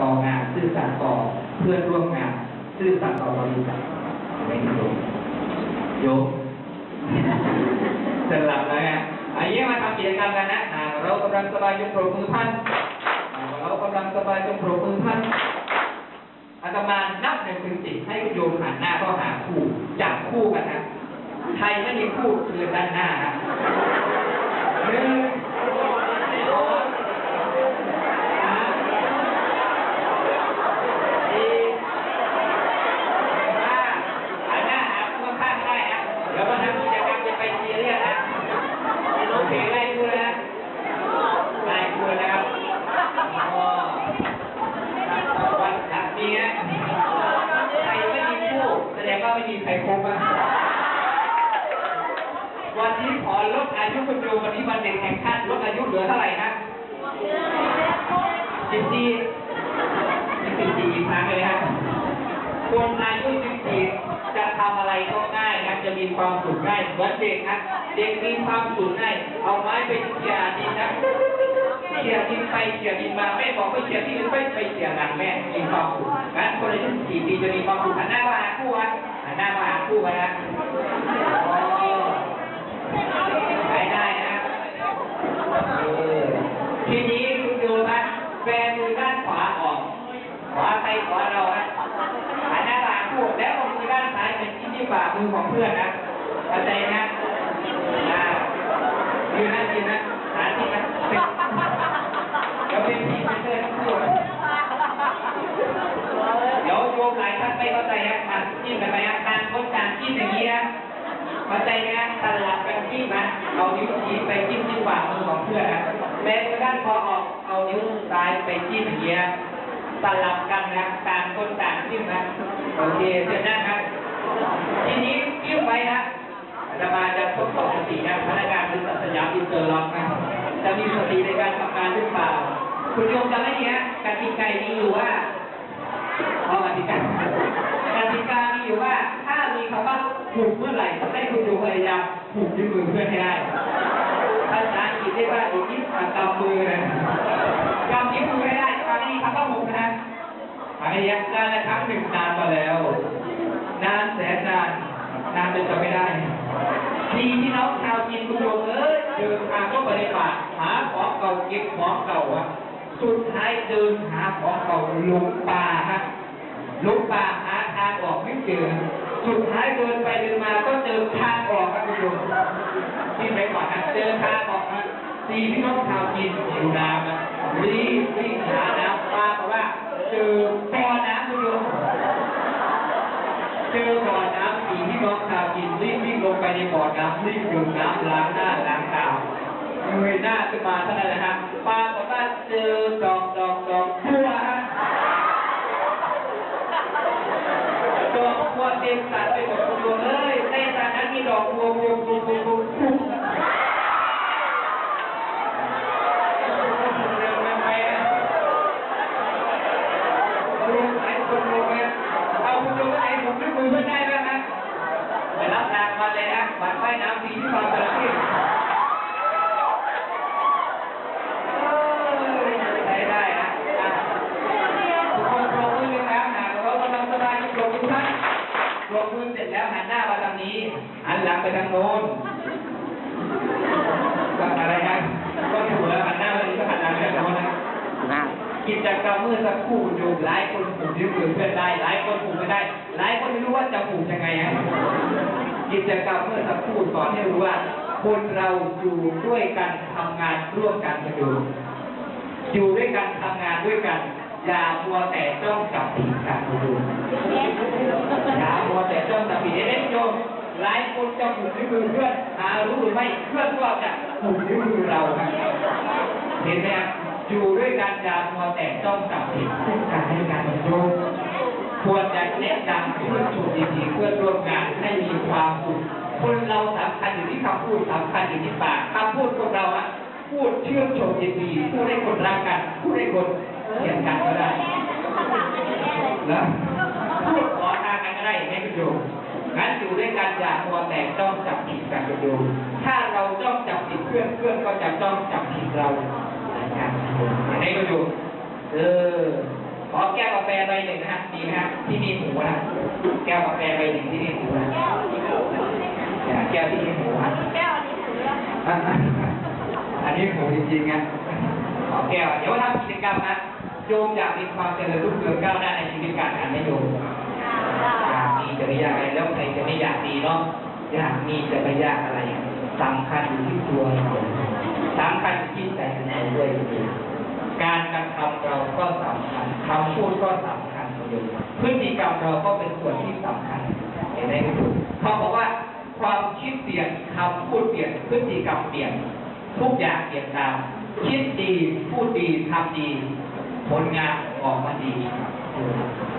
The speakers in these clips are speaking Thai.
ต่องาน ซื่อสัตย์ต่อเพื่อนร่วมงาน ซื่อสัตย์ต่อบริษัทไม่โยมโยมสลับแล้วฮะอันนี้มาทำกิจกรรมกันนะหากเรากำลังสบายจงปรบมือพันหากเรากำลังสบายจงปรบมือพันอาตมานับหนึ่งถึงสิบให้คุณโยมหันหน้าเข้าหาคู่จับคู่กันนะใครไม่มีคู่คือด้านหน้านะหนึ่งสองสามสี่ห้าหันหน้าหาคู่ข้างได้นะเดี๋ยวมาทำกิจกรรมจะไปซีเรียสนะ โอเคไล่ดูเลยนะไล่ดูเลยนะครับอ๋อวันหลังนี้นะใครไม่มีคู่แสดงว่าไม่มีใครคบอะวันนี้ข อายุคุณดูวันนี้วันเด็กแห่งชาติลดอายุเหลือเท่าไหร่นะสิบสี่สิบสี่ครั้งเลยฮะคนอายุสิบสี่จะทำอะไรก็ง่ายนะจะมีความสุขง่ายเหมือนเด็กนะเด็กมีความสุขง่ายเอาไม้ไปเขี่ยดินนะเขี่ยดินไปเขี่ยดินมาแม่บอกไปเขี่ยดินไปไปเขี่ยหลังแม่มีความสุขงั้นคนอายุสิบสี่ปีจะมีความสุขหันหน้ามาหาคู่วะหันหน้ามาหาคู่ไว้นะอ๋อใช้ได้นะ เออ ทีนี้คุณดูนะแบมือด้านขวาออกขวาใครขวาเรานะหันหน้าหลังพูดแล้วเอามือด้านซ้ายเป็นที่ที่ฝ่ามือของเพื่อนนะเข้าใจนะอ่ายืนนะยืนนะหาที่นะเดี๋ยวเป็นที่เป็นเพื่อนทั้งคู่นเดี๋ยวโยมหลายท่านไม่เข้าใจนะอะจิ้มกันไปนะการคนการจิ้มอย่างนี้นะเข้าใจไหมฮะสลับกันจิ้มนะเอานิ้วชี้ไปจิ้ม ฝ่ามือของเพื่อนนะแม้กระทั่งพอออกเอานิ้วซ้ายไปจิ้มอย่างเงี้ยสลับกันนะต่างคนต่างจิ้มนะโอเคเสร็จนะครับทีนี้จิ้มไว้นะอาตมาจะทดสอบสตินะพนักงานบริษัทสยามอินเตอร์ล็อกนะจะมีสติในการทำงานหรือเปล่า คุณโยมจำได้ไหมฮะกติกามีอยู่ว่าพราะกติกากติกามีอยู่ว่า ถ้ามีคำว่าผูกเมื่อไหร่ให้คุณดูพยายามผูกที่มือเพื่อให้ได้าษาอังกฤษเรียกว่าอีกนิดกำมือนะกำนิ้วมือให้ได้ตอนนี้คำว่าผูกนะพยายามได้ละครั้งหนึ่งนานมาแล้ว นานแสนนาน นานจนจำไม่ได้ทีที่น้องชาวจีนคุณโยมเอ้ยเดินทางเข้าไปในป่าหาของเก่าเก็บของเก่าอะสุดท้ายเดินหาของเก่าหลงป่าฮะลุกป่าหาทางออกไม่เจอ สุดท้ายเดินไปเดินมาก็เจอทางออกครับคุณผู้ชมที่ไปก่อนนะเจอทางออกนะสี่พี่น้องชาวจีนหิวน้ำนะรีบวิ่งหาน้ำปลาเพราะว่าเจอบ่อน้ำคุณผู้ชมเจอบ่อน้ำสี่พี่น้องชาวจีนรีบวิ่งลงไปในบ่อน้ำรีบดื่มน้ำล้างหน้าล้างตาเงยหน้าขึ้นมาเท่านั้นแหละฮะปลาบอกว่าเจอดอกดอกดอกบัวฮะ ดอกบัวเต็มสระไปหมดคุณดวงเอ้ยในตานั้นมีดอกบัวบัวบัวบัวเร็วไปนะรวมหลายคนรวมนะเอาคุณดวงไอ้ผมด้วยมือเพื่อนได้ไหมฮะไปรับรางวัลเลยนะบัตรว่ายน้ำฟรีที่บางกระที่ใช้ได้นะอะ ทุกคนปรบมือนะครับหากเรากำลังสบายปรบมือท่าน ปรบมือเสร็จแล้วหันหน้ามาทางนี้หันหลังไปทางโน้นก็อะไรนะก็ถูกแล้วหันหน้าไปนี้ก็หันหลังไปทางโน้นนะกิจกรรมเมื่อสักครู่อยู่หลายคนผูกนิ้วมือเพื่อนได้ หลายคนผูกไม่ได้ หลายคนไม่รู้ว่าจะผูกยังไงฮะกิจกรรมเมื่อสักครู่สอนให้รู้ว่า คนเราอยู่ด้วยกันทำงานร่วมกันกันอยู่อยู่ด้วยกันทำงานด้วยกัน อย่ามัวแต่จ้องจับผิดกันดูอย่ามัวแต่จ้องจับผิดเล่นโยมหลายคนจะผูกนิ้วมือเพื่อนหารู้หรือไม่เพื่อนก็จะผูกนิ้วมือเราครับเห็นไหมครับอยู่ด้วยกันอย่ามัวแต่จ้องจับผิดซึ่งกันและกันโยมควรจะแนะนำเพื่อนชูดีๆเพื่อนร่วมงานให้มีความสุขคนเราสำคัญอยู่ที่คำพูดสำคัญอยู่ที่ปากคำพูดของเราอะพูดเชื่อมโยงยินดีพูดให้คนรักกันพูดให้คน เถียนกันก็ได้นะขอทางกันก็ได้ไม่ประยชน์งั้นอยู่ด้วยกันอย่ามัวแต่จ้องจับผิดกันไปดู ถ้าเราจ้องจับผิดเพื่อนเพื่อนก็จะจ้องจับผิดเราอหมือนกันให้ประยชน์เออขอแก้วกาแฟใบหนึ่งนะฮะดีนะฮะที่มีหมูนะแก้วกาแฟใบหนึ่งที่มีหมูนะแก้วที่มีหมูฮะแก้วนี้หมูอันนี้หมูจริงๆนะขอแก้วเดี๋ยวทำกิจกรรมนะ โยมอยากมีความเจริญรุ่งเรืองก้าวหน้าในชีวิตการงานไหมโยมอยากมีจะไม่ยากอะไรแล้วใครจะไม่อยากมีเนาะอยากมีจะไม่ยากอะไรสำคัญอยู่ที่ตัวเราสำคัญอยู่ที่ใจเราด้วยการกระทำเราก็สำคัญคำพูดก็สำคัญโยมพฤติกรรมเราก็เป็นส่วนที่สำคัญเห็นไหมครับเขาบอกว่าความคิดเปลี่ยนคำพูดเปลี่ยนพฤติกรรมเปลี่ยนทุกอย่างเปลี่ยนตามคิดดีพูดดีทำดี ผลงานออกมาดี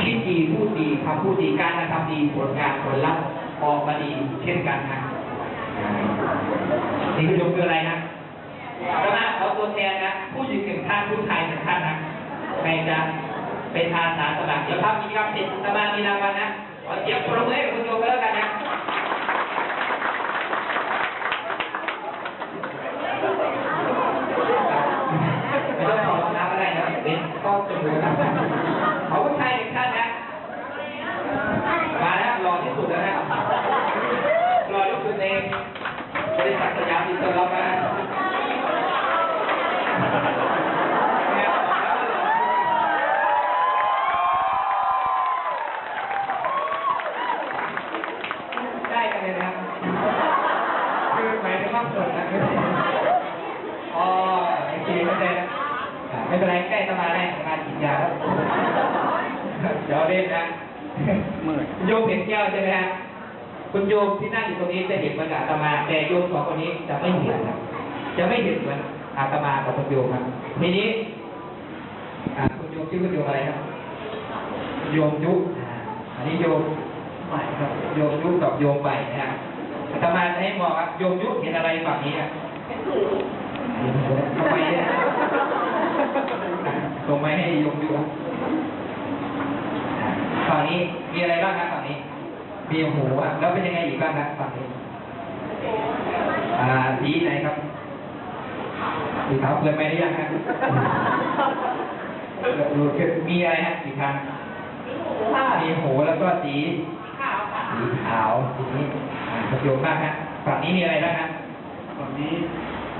คิดดีพูดดีทำพูดดีการกระทำดีผลงานผลลัพธ์ออกมาดีเช่นกันนะนี่คือโยมคืออะไรนะก็นะขอตัวแทนนะผู้หญิงหนึ่งท่านผู้ชายหนึ่งท่านนะใครจะเป็นอาสาสมัครเดี๋ยวถ้ามีกรรมเสร็จสมามีรางวัลนะขอเสียงปรบมือให้กับคุณโยมก็แล้วกันนะ ไม่ต้องถอดรองเท้าก็ได้นะเป็นก็จะดูนะเขาผู้ชายหนึ่งท่านนะ มาแล้วรอที่สุดแล้วนะรอที่สุดเองบริษัทสยามอินเตอร์ล็อกนะได้กันเลยนะครับคือหมายถึงว่าเปิดนะ อ๋อโอเคไม่เป็นไรนะอ่าไม่เป็นไรใกล้จะมาได้มากินยาแล้วเดี๋ยวเล่นนะ โยมเห็นแก้วใช่ไหมฮะคุณโยมที่นั่งอยู่ตรงนี้จะเห็นเหมือนกับอาตมา แต่โยมสองคนนี้จะไม่เห็นครับ จะไม่เห็นเหมือนอาตมากับคุณโยมครับทีนี้อ่าคุณโยมชื่อคุณโยมอะไรครับ โยมยุอ่าอันนี้โยมใหม่ครับ โยมยุกับโยมใหม่นะฮะอาตมาจะให้บอกครับ โยมยุเห็นอะไรฝั่งนี้ครับทำไมเนี่ยส่งไปให้ยมดูครับฝั่งนี้มีอะไร บ้างครับฝั่งนี้ มีหูอะแล้วเป็นยังไงอีกบ้างครับฝั่งนี้ อ่าสีไหนครับสีขาวเปิดไปหรือยังครับดูคือมีอะไรฮะสีทางมีหูแล้วก็สีขาวค่ะสีขาวสีนี้อ่าประโยชน์มากฮะฝั่งนี้มีอะไรบ้างครับฝั่งนี้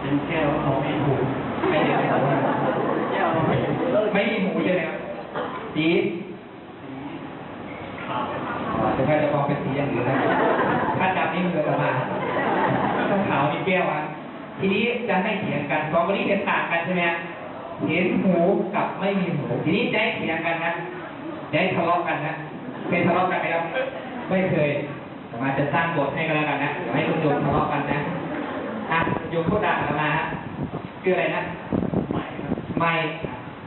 เป็นแก้วเขาไม่ถูกไม่มีหูนะแก้วไม่ถูกไม่มีหูใช่ไหมครับสีขาวอ๋อ จะไม่จะมองเป็นสีอย่างอื่นนะถ้าจำนี่มันเกิดอะไรมาต้องขาวมีแก้วอะทีนี้จะให้เถียงกันสองคนนี้เห็นต่างกันใช่ไหมฮะเห็นหูกับไม่มีหู ทีนี้จะให้เถียงกันนะจะให้ทะเลาะกันนะเคยทะเลาะกันไหมครับ ไม่เคยแต่มาจะสร้างบทให้กันแล้วกันนะเดี๋ยวให้คุณโยมทะเลาะกันนะอะโยมพูดด่ากันมาฮะคืออะไรนะใหม่ครับไม่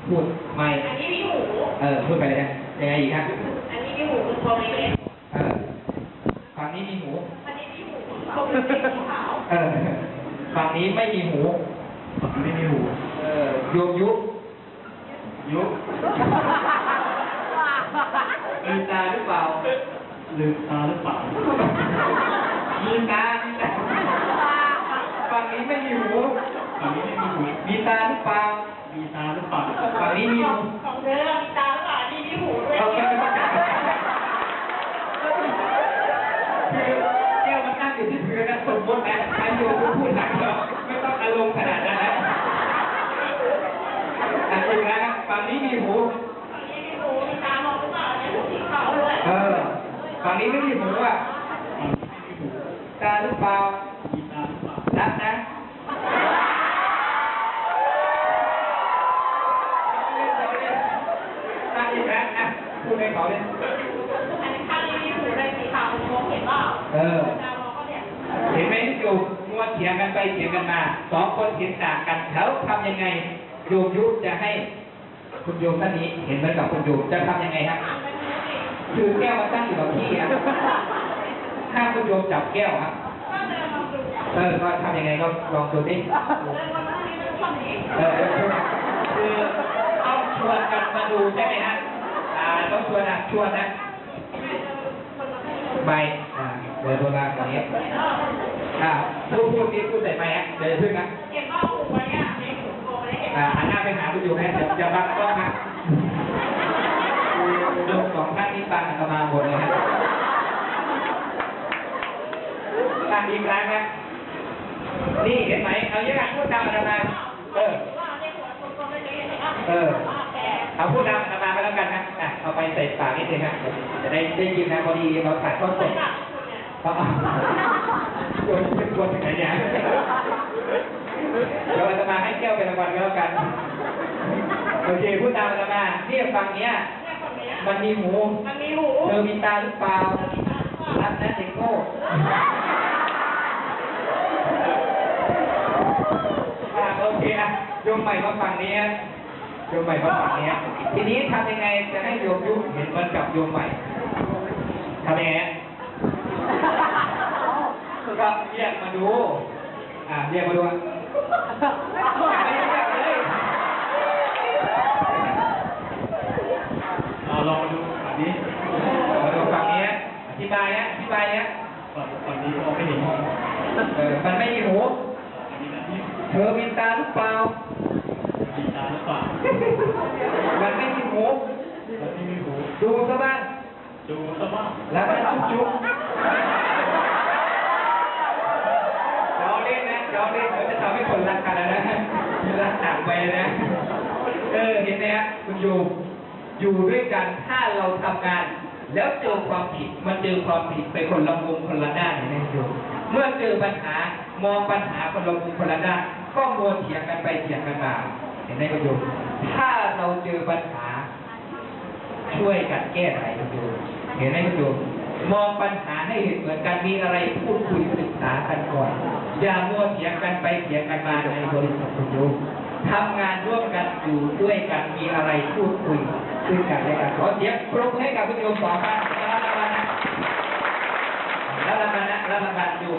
พูดไม่อันนี้มีหู เออพูดไปเลยนะยังไงอีกครับอันนี้ มีหูเป็นตัวเล็กเออฝั่งนี้มีหู อันนี้มีหูตรงนี้สีขาวเออ ฝั่งนี้ไม่มีหูฝั่งนี้ไม่มีหู เออโยมยุยุบมีตาหรือเปล่าลืมตาหรือเปล่ามีตามีตาฝั่งนี้ไม่มีหูฝั่งนี้ไม่มีหู มีตาหรือเปล่ามีตาหรือเปล่าฝั่งนี้มีหูของเธอมีตาหรือเปล่านี่มีหูด้วย เอาไปไปไปคือแก้วมันตั้งอยู่ที่พื้นนะสมมตินะใครโยมพูดหนักเนาะไม่ต้องอารมณ์ขนาดนั้นนะอะจริงนะครับฝั่งนี้มีหู ฝั่งนี้มีหูมีตามองหรือเปล่าเนี่ยหูสีขาวด้วย เออ ฝั่งนี้ไม่มีหูอะฝั่งนี้ไม่มีหูตาหรือเปล่ามีตาหรือเปล่ารักนะตั้งอีกแล้วอะพูดให้เขาเลยอันนี้ข้างนี้มีหูเลยสีขาวมันมองเห็นเปล่าเออตามองก็เนี่ยเห็นไหมโยมมัวเถียงกันไปเถียงกันมาสองคนเห็นต่างกันเขาทำยังไงโยมยุจะให้ คุณโยมท่านนี้เห็นเหมือนกับคุณโยมจะทำยังไงครับอ่านไปดูสิ คือแก้วมาตั้งอยู่กับที่อะถ้าคุณโยมจับแก้วครับก็เดินมาดูเออ ก็ทำยังไงก็ลองดูดิเดินมาทางนี้เดินฝั่งนี้เออคือต้องชวนกันมาดูใช่ไหมฮะอ่าต้องชวนนะชวนนะไปอ่าเดี๋ยวโบราณตรงนี้อ่าพูดพูดที่พูดใส่ไปฮะเดี๋ยวอย่าพึ่งนะเก็บว่าหูไว้อะในหูโตไม่ได้เก็บอ่าหันหน้าไปหาคุณอยู่นะเดี๋ยวจะบังกล้องนะคื อโยมสองท่านนี้ฟังอาตมาหมดเลยฮะอะอีกครั้งนะนี่เห็นไหมเอาอย่างนั้นพูดตามอาตมาเออ เออ เอาพูดตามอาตมาไปแล้วกันนะอะเอาไปใส่ปากนิดนึงนะจะได้ได้ยินนะพอดีเราถ่ายทอสไม่ดกล้าพูดเนี่ยเอาเอาโดนเป็นไหนเนี่ยเดี๋ยวอาตมาให้แก้วเป็นรางวัลก็แล้วกัน โอเคพูดตามอาตมาเนี่ยฟังเนี้ย มันมีหู มันมีหูเธอมีตาหรือเปล่ารักนะเด็กโง่อะโอเคอะโยมใหม่มาฝั่งนี้นะโยมใหม่มาฝั่งนี้ทีนี้ทำยังไงจะให้โยมยุเห็นเหมันกับโยมใหม่ทำยังไงฮะก็เรียกมาดู อ่าเรียกมาดูอะไม่เรียกเลย เอาลองมาดูอันนี้ มาดูฝั่งนี้นะอธิบายนะอธิบายนะ ฝั่งฝั่งนี้มองไม่เห็น เออมันไม่มีหู อันนี้นะที่ เธอมีตาหรือเปล่า มีตาหรือเปล่า มันไม่มีหู แล้วที่มีหู ดูซะบ้าง ดูซะบ้างแล้วมันจุ๊บจุ๊บล้อเล่นนะล้อเล่นเดี๋ยวจะทำให้คนรักกันนะรักจากไปนะ เออ เห็นไหมฮะคุณอยู่ อยู่ด้วยกัน ถ้าเราทำงาน แล้วเจอความผิด มันเจอความผิดไปคนละมุมคนละด้านเห็นไหมคุณอยู่ เมื่อเจอปัญหา มองปัญหาคนละมุมคนละด้าน ก็มัวเถียงกันไปเถียงกันมา เห็นไหมคุณอยู่ ถ้าเราเจอปัญหา ช่วยกันแก้ไขกันดูเห็นไหมคุณดูมองปัญหาให้เห็นเหมือนกันมีอะไรพูดคุยศึกษากันก่อน อย่ามัวเถียงกันไปเถียงกันมาในบริษัทคุณดูทำงานร่วมกันอยู่ด้วยกันมีอะไรพูดคุยซึ่งกันและกันขอเสียงปรบให้กับคุณโยมสองท่านรับรางวัลนะรับรางวัลนะรับรางวัลอยู่